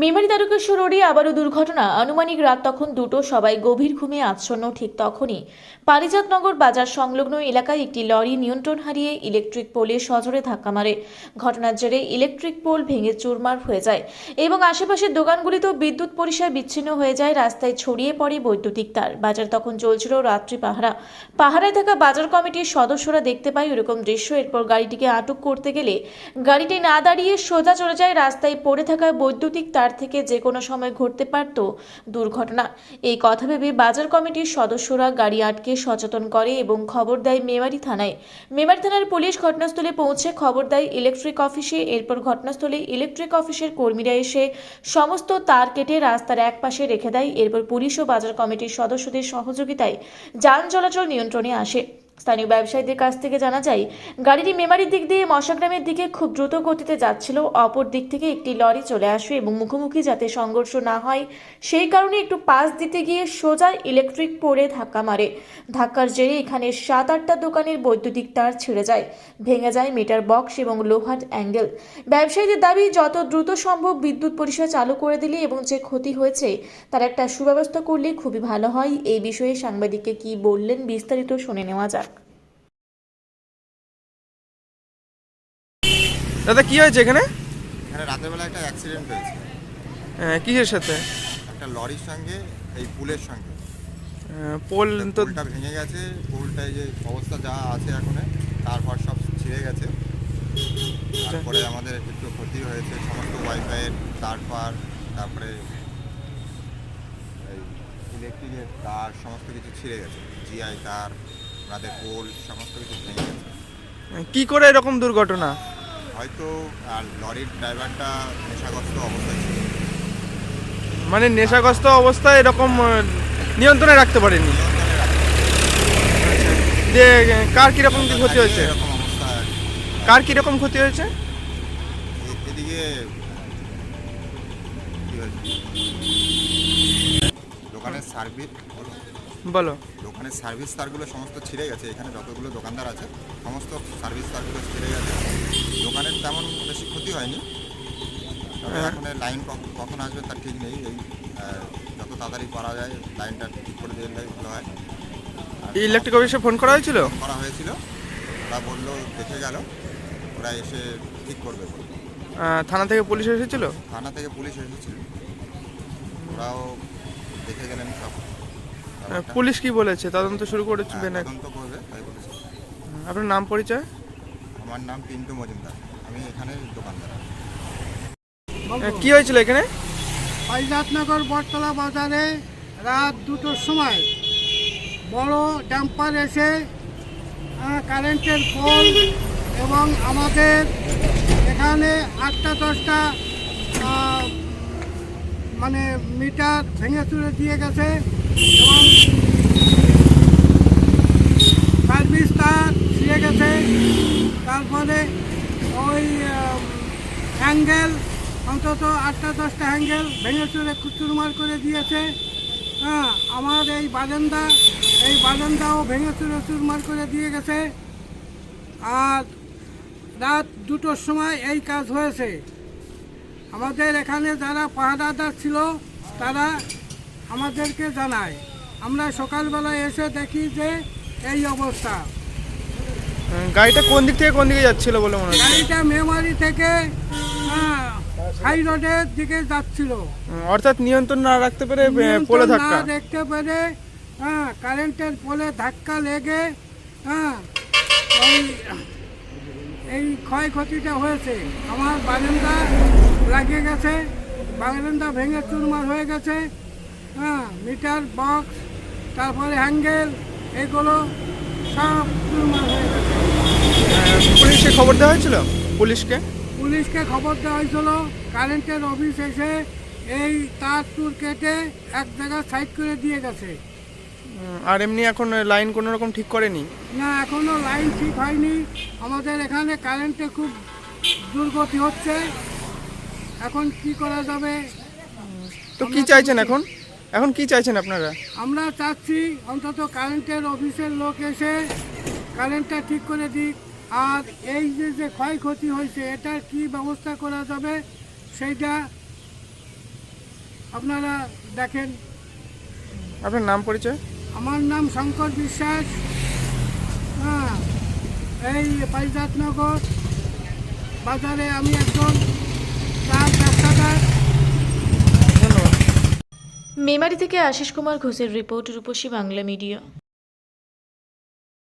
মেমারি তারকেশ্বর রোডে আবারও দুর্ঘটনা। আনুমানিক রাত তখন দুটো, সবাই গভীর ঘুমে আচ্ছন্ন ঠিক তখনই। পারিজাতনগর বাজার সংলগ্ন এলাকায় একটি লরি নিয়ন্ত্রণ হারিয়ে ইলেকট্রিক পোলে সজোরে ধাক্কা মারে। ঘটনার জেরে ইলেকট্রিক পোল ভেঙে চুরমার হয়ে যায় এবং আশেপাশের দোকানগুলিতেও বিদ্যুৎ পরিষেবা বিচ্ছিন্ন হয়ে যায়, রাস্তায় ছড়িয়ে পড়ে বৈদ্যুতিক তার। বাজার তখন চলছিল রাত্রি পাহারা। পাহারায় থাকা বাজার কমিটির সদস্যরা দেখতে পায় এরকম দৃশ্য। এরপর গাড়িটিকে আটক করতে গেলে গাড়িটি না দাঁড়িয়ে সোজা চলে যায়, রাস্তায় পড়ে থাকা বৈদ্যুতিক তার থেকে যে কোনো সময় ঘটতে পারত দুর্ঘটনা। এই কথা ভেবে বাজার কমিটির সদস্যরা গাড়ি আটকে সচেতন করে এবং খবর দেয় মেমারি থানায়। মেমারি থানার পুলিশ ঘটনাস্থলে পৌঁছে খবর দেয় ইলেকট্রিক অফিসে। এরপর ঘটনাস্থলে ইলেকট্রিক অফিসের কর্মীরা এসে সমস্ত তার কেটে রাস্তার এক পাশে রেখে দেয়। এরপর পুলিশ ও বাজার কমিটির সদস্যদের সহযোগিতায় যান চলাচল নিয়ন্ত্রণে আসে। স্থানীয় ব্যবসায়ীদের কাছ থেকে জানা যায়, গাড়িটি মেমারির দিক দিয়ে মশাগ্রামের দিকে খুব দ্রুত গতিতে যাচ্ছিল। অপর দিক থেকে একটি লরি চলে আসে এবং মুখোমুখি যাতে সংঘর্ষ না হয়, সেই কারণে একটু পাশ দিতে গিয়ে সোজা ইলেকট্রিক পোলে ধাক্কা মারে। ধাক্কার জেরে এখানে সাত আটটা দোকানের বৈদ্যুতিক তার ছিঁড়ে যায়। ভেঙে যায় মিটার বক্স এবং লোহার অ্যাঙ্গেল। ব্যবসায়ীদের দাবি, যত দ্রুত সম্ভব বিদ্যুৎ পরিষেবা চালু করে দিলে এবং যে ক্ষতি হয়েছে, তার একটা সুব্যবস্থা করলে খুবই ভালো হয়। এই বিষয়ে সাংবাদিককে কি বললেন বিস্তারিত শুনে নেওয়া যাক। দাদা কি হয়েছে এখানে? এখানে রাতের বেলা একটা অ্যাক্সিডেন্ট হয়েছে। আহ, কিসের সাথে? একটা লরির সঙ্গে এই পুলের সঙ্গে। পোল তো পুলটা ভেঙে গেছে পুলটায় যে অবস্থা যা আছে এখন তারপর সব ছিঁড়ে গেছে। তারপরে আমাদের একটু ক্ষতি হয়েছে সমস্ত ওয়াইফাইয়ের তারপর তারপরে এই ইলেকট্রিকের তার সমস্ত কিছু ছিঁড়ে গেছে। জিআই তার আমাদের পোল সমস্ত কিছু ভেঙে গেছে। কি করে এরকম দুর্ঘটনা? হয়তো আর লরির ড্রাইভারটা নেশাগ্রস্ত অবস্থায় ছিল। মানে নেশাগ্রস্ত অবস্থায় এরকম নিয়ন্ত্রণে রাখতে পারেনি? যে কার কীরকম কি ক্ষতি হয়েছে? এরকম অবস্থা আর কি। কার কীরকম ক্ষতি হয়েছে? এ- এদিকে কি হয়েছে? দোকানের সার্ভিস বলো। দোকানের সার্ভিস তারগুলো সমস্ত ছিঁড়ে গেছে এখানে যতগুলো দোকানদার আছে সমস্ত সার্ভিস তারগুলো ছিঁড়ে গেছে। দোকানের তেমন বেশি ক্ষতি হয়নি। হ্যাঁ। এখন লাইন কখ- কখন আসবে তার ঠিক নেই। এই যত তাড়াতাড়ি করা যায় লাইনটা ঠিক করে দিলে ভালো হয়। ইলেকট্রিক অফিসে ফোন করা হয়েছিল? করা হয়েছিল। ওরা বলল দেখে গেল। ওরা এসে ঠিক করবে থানা থেকে পুলিশ এসেছিল? থানা থেকে পুলিশ এসেছিল। ওরাও দেখে গেলেন সব। পুলিশ কি বলেছে? তদন্ত শুরু হ্যাঁ, করেছে না তদন্ত করবে তাই বলেছে। আপনার নাম পরিচয়? আমার নাম পিন্টু মজুমদার। আমি এখানে দোকানদার। কি হয়েছিল এখানে? পাইজাতনগর বটতলা বাজারে রাত দুটোর সময় বড় ড্যাম্পার এসে কারেন্টের পোল এবং আমাদের এখানে আটটা দশটা মানে মিটার ভেঙে চুরে দিয়ে গেছে। এবং সার্ভিস তার ছিঁড়ে গেছে। তারপরে ওই হ্যাঙ্গেল অন্তত আটটা দশটা হ্যাঙ্গেল ভেঙে চুরে চুরমার করে দিয়েছে। হ্যাঁ আমার এই বারান্দা, এই বারান্দাও ভেঙে চুরে চুরমার করে দিয়ে গেছে। আর রাত দুটোর সময় এই কাজ হয়েছে। আমাদের এখানে যারা পাহারাদার ছিল, তারা আমাদেরকে জানায়। আমরা সকালবেলায় এসে দেখি যে এই অবস্থা। গাড়িটা কোন দিক থেকে কোন দিকে যাচ্ছিল বলে মনে হয় গাড়িটা মেমারি থেকে হ্যাঁ, হাই রোডের দিকে যাচ্ছিল। অর্থাৎ নিয়ন্ত্রণ না রাখতে পেরে পোলে ধাক্কা। না দেখতে পেরে হ্যাঁ কারেন্টের পোলে ধাক্কা লেগে হ্যাঁ ওই এই ক্ষয়ক্ষতিটা হয়েছে। আমার বারান্দা লাগিয়ে গেছে বারান্দা ভেঙে চুরমার হয়ে গেছে। হ্যাঁ মিটার বক্স তারপরে হ্যাঙ্গেল এগুলো সব হয়ে গেছে। পুলিশকে খবর দেওয়া হয়েছিল? পুলিশকে? পুলিশকে খবর দেওয়া হয়েছিল কারেন্টের অফিস এসে এই তার টুর কেটে এক জায়গায় সাইড করে দিয়ে গেছে। আর এমনি এখন লাইন কোনো রকম ঠিক করেনি? না এখনও লাইন ঠিক হয়নি। আমাদের এখানে কারেন্টে খুব দুর্গতি হচ্ছে। এখন কি করা যাবে? তো কি চাইছেন এখন? এখন কি চাইছেন আপনারা? আমরা চাচ্ছি অন্তত কারেন্টের অফিসের লোক এসে কারেন্টটা ঠিক করে দিক। আর এই যে যে ক্ষয়ক্ষতি হয়েছে এটার কি ব্যবস্থা করা যাবে সেইটা আপনারা দেখেন। আপনার নাম পরিচয়? আমার নাম শঙ্কর বিশ্বাস। হ্যাঁ এই পারিজাতনগর বাজারে আমি একজন মেমারি থেকে আশিস কুমার ঘোষের রিপোর্ট রূপসী বাংলা মিডিয়া।